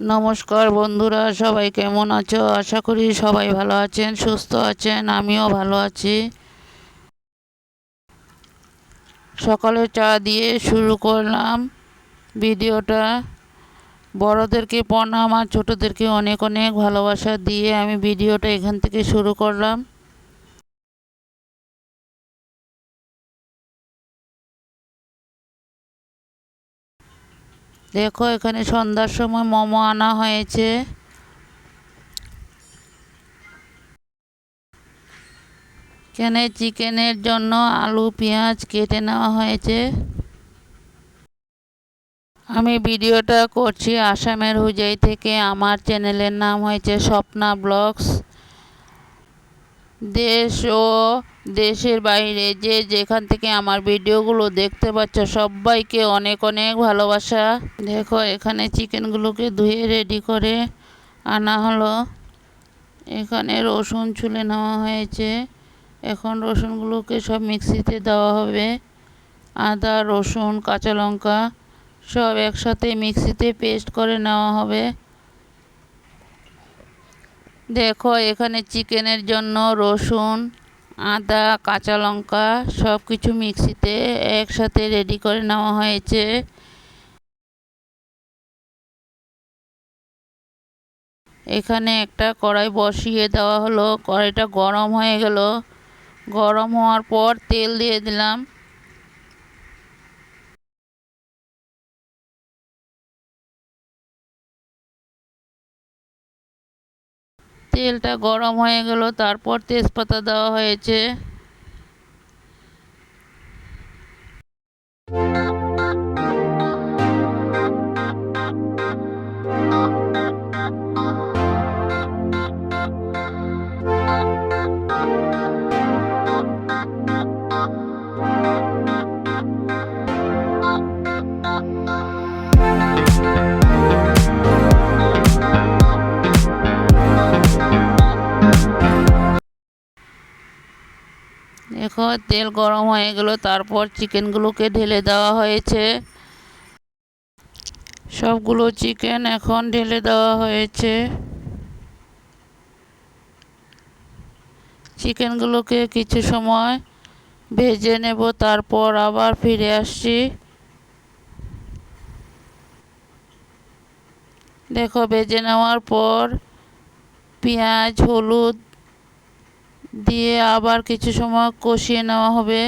নমস্কার বন্ধুরা, সবাই কেমন আছো? আশা করি সবাই ভালো আছেন, সুস্থ আছেন, আমিও ভালো আছি। সকালে চা দিয়ে শুরু করলাম ভিডিওটা। বড়দেরকে প্রণাম আর ছোটোদেরকে অনেক অনেক ভালোবাসা দিয়ে আমি ভিডিওটা এখান থেকে শুরু করলাম। দেখো, এখানে সন্ধ্যার সময় মোমো আনা হয়েছে। এখানে চিকেনের জন্য আলু, পেঁয়াজ কেটে নেওয়া হয়েছে। আমি ভিডিওটা করছি আসামের হুজাই থেকে। আমার চ্যানেলের নাম হয়েছে স্বপ্না ব্লগস। দেশ ও দেশের বাইরে যে যেখান থেকে আমার ভিডিওগুলো দেখতে পাচ্ছ, সবাইকে অনেক অনেক ভালোবাসা। দেখো, এখানে চিকেনগুলোকে ধুয়ে রেডি করে আনা হলো। এখানে রসুন ছুলে নেওয়া হয়েছে। এখন রসুনগুলোকে সব মিক্সিতে দেওয়া হবে। আদা, রসুন, কাঁচা লঙ্কা সব একসাথে মিক্সিতে পেস্ট করে নেওয়া হবে। দেখো, এখানে চিকেনের জন্য রসুন, আদা, কাঁচা লঙ্কা সব কিছু মিক্সিতে একসাথে রেডি করে নেওয়া হয়েছে। এখানে একটা কড়াই বসিয়ে দেওয়া হলো। কড়াইটা গরম হয়ে গেল। গরম হওয়ার পর তেল দিয়ে দিলাম। তেলটা গরম হয়ে গেল তারপর তেজপাতা দেওয়া হয়েছে। দেখো তেল গরম হয়ে গেল, তারপর চিকেনগুলোকে ঢেলে দেওয়া হয়েছে। সবগুলো চিকেন এখন ঢেলে দেওয়া হয়েছে। চিকেনগুলোকে কিছু সময় ভেজে নেব, তারপর আবার ফিরে আসছি। দেখো, ভেজে নেওয়ার পর পেঁয়াজ, হলুদ দিয়ে আবার কিছু সময় কষিয়ে নেওয়া হবে।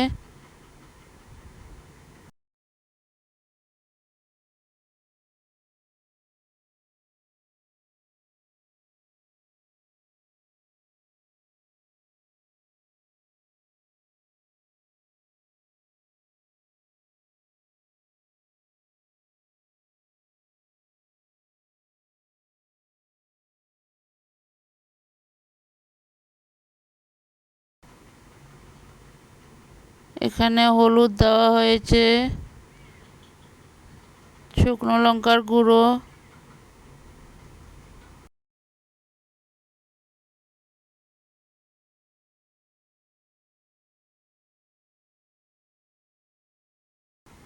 এখানে হলুদ দেওয়া হয়েছে, শুকনো লঙ্কার গুঁড়ো।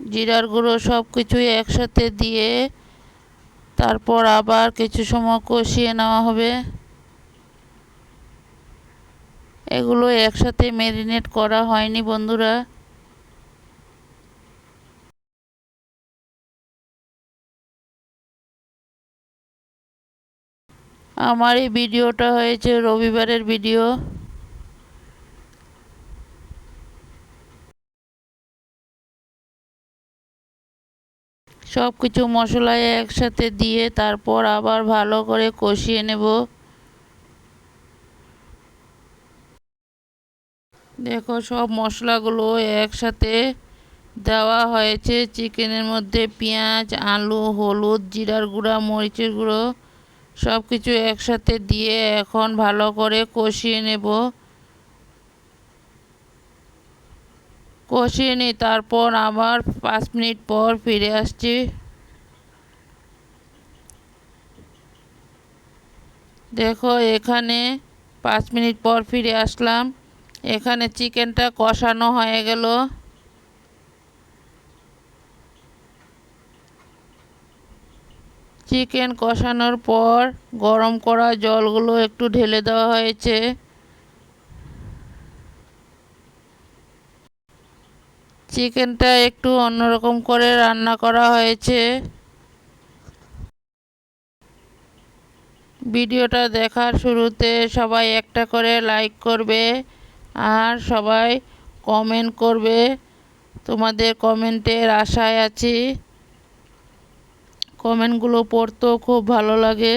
জিরার গুঁড়ো সব কিছুই একসাথে দিয়ে তারপর আবার কিছু সময় কষিয়ে নেওয়া হবে। এগুলো একসাথে ম্যারিনেট করা হয়নি, বন্ধুরা। আমার এই ভিডিওটা হয়েছে রবিবারের ভিডিও। সব কিছু মশলায় একসাথে দিয়ে তারপর আবার ভালো করে কষিয়ে নেব। দেখো, সব মশলাগুলো একসাথে দেওয়া হয়েছে। চিকেনের মধ্যে পেঁয়াজ, আলু, হলুদ, জিরার গুঁড়া, মরিচের গুঁড়ো সব কিছু একসাথে দিয়ে এখন ভালো করে কষিয়ে নেব। কষিয়ে নিই তারপর আবার পাঁচ মিনিট পর ফিরে আসছি। দেখো, এখানে পাঁচ মিনিট পর ফিরে আসলাম। এখানে চিকেনটা কষানো হয়ে গেল। চিকেন কষানোর পর গরম করা জলগুলো একটু ঢেলে দেওয়া হয়েছে। চিকেনটা একটু অন্যরকম করে রান্না করা হয়েছে। ভিডিওটা দেখার শুরুতে সবাই একটা করে লাইক করবে। আর সবাই কমেন্ট করবে। তোমাদের কমেন্টের আশায় আছি। কমেন্টগুলো পড়তেও খুব ভালো লাগে।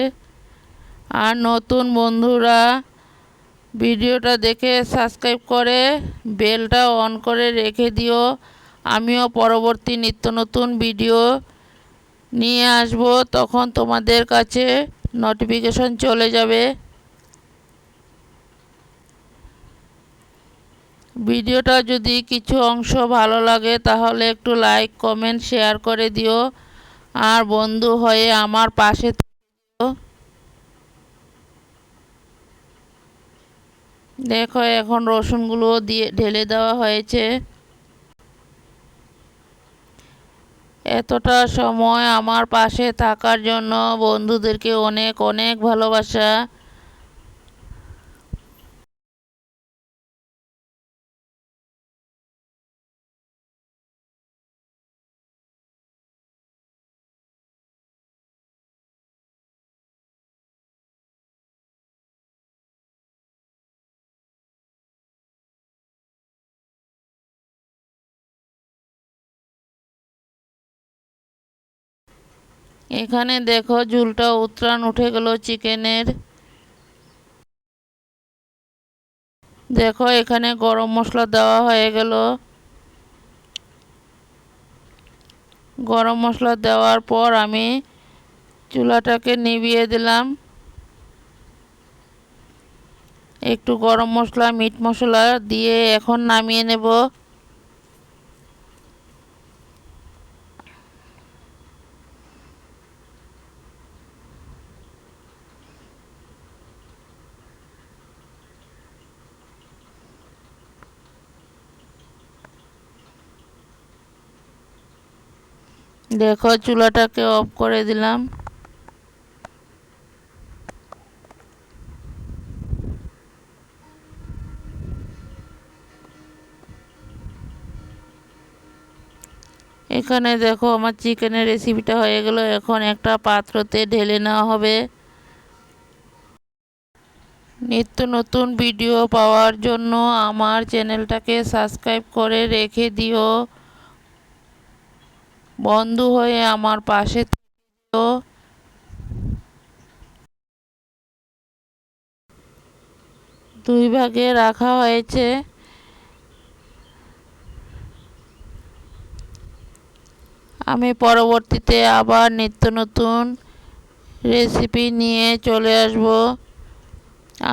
আর নতুন বন্ধুরা, ভিডিওটা দেখে সাবস্ক্রাইব করে বেলটা অন করে রেখে দিও। আমিও পরবর্তী নিত্য নতুন ভিডিও নিয়ে আসব। তখন তোমাদের কাছে নোটিফিকেশন চলে যাবে। ভিডিওটা যদি কিছু অংশ ভালো লাগে, তাহলে একটু লাইক, কমেন্ট, শেয়ার করে দিও। আর বন্ধু হয়ে আমার পাশে দেখো, এখন রসুনগুলো দিয়ে ঢেলে দেওয়া হয়েছে। এতটা সময় আমার পাশে থাকার জন্য বন্ধুদেরকে অনেক অনেক ভালোবাসা। এখানে দেখো, ঝুলটা উত্রাণ উঠে গেল চিকেনের। দেখো, এখানে গরম মশলা দেওয়া হয়ে গেল। গরম মশলা দেওয়ার পর আমি চুলাটাকে নিভিয়ে দিলাম। একটু গরম মশলা, মিট মশলা দিয়ে এখন নামিয়ে নেব। দেখো, চুলাটাকে অফ করে দিলাম। এখানে দেখো, আমার চিকেনের রেসিপিটা হয়ে গেল। এখন একটা পাত্রতে ঢেলে নেওয়া হবে। নিত্য নতুন ভিডিও পাওয়ার জন্য আমার চ্যানেলটাকে সাবস্ক্রাইব করে রেখে দিও। বন্ধু হয়ে আমার পাশে থেকো। দুই ভাগে রাখা হয়েছে। আমি পরবর্তীতে আবার নিত্য নতুন রেসিপি নিয়ে চলে আসব।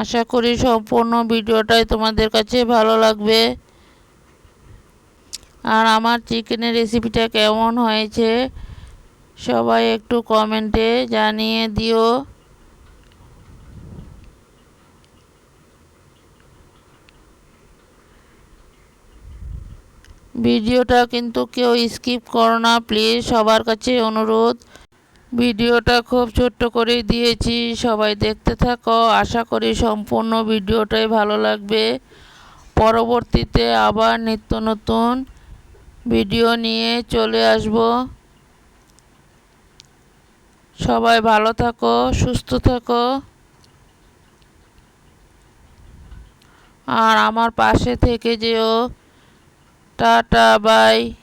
আশা করি সম্পূর্ণ ভিডিওটাই তোমাদের কাছে ভালো লাগবে। আর আমার চিকেনের রেসিপিটা কেমন হয়েছে, সবাই একটু কমেন্টে জানিয়ে দিও। ভিডিওটা কিন্তু কেউ স্কিপ করো না প্লিজ সবার কাছে অনুরোধ। ভিডিওটা খুব ছোট্ট করে দিয়েছি, সবাই দেখতে থাকো, আশা করি সম্পূর্ণ ভিডিওটাই ভালো লাগবে। পরবর্তীতে আবার নিত্য নতুন ভিডিও নিয়ে চলে আসব। সবাই ভালো থাকো, সুস্থ থাকো। আর আমার পাশে থেকে যেও। Tata, bye.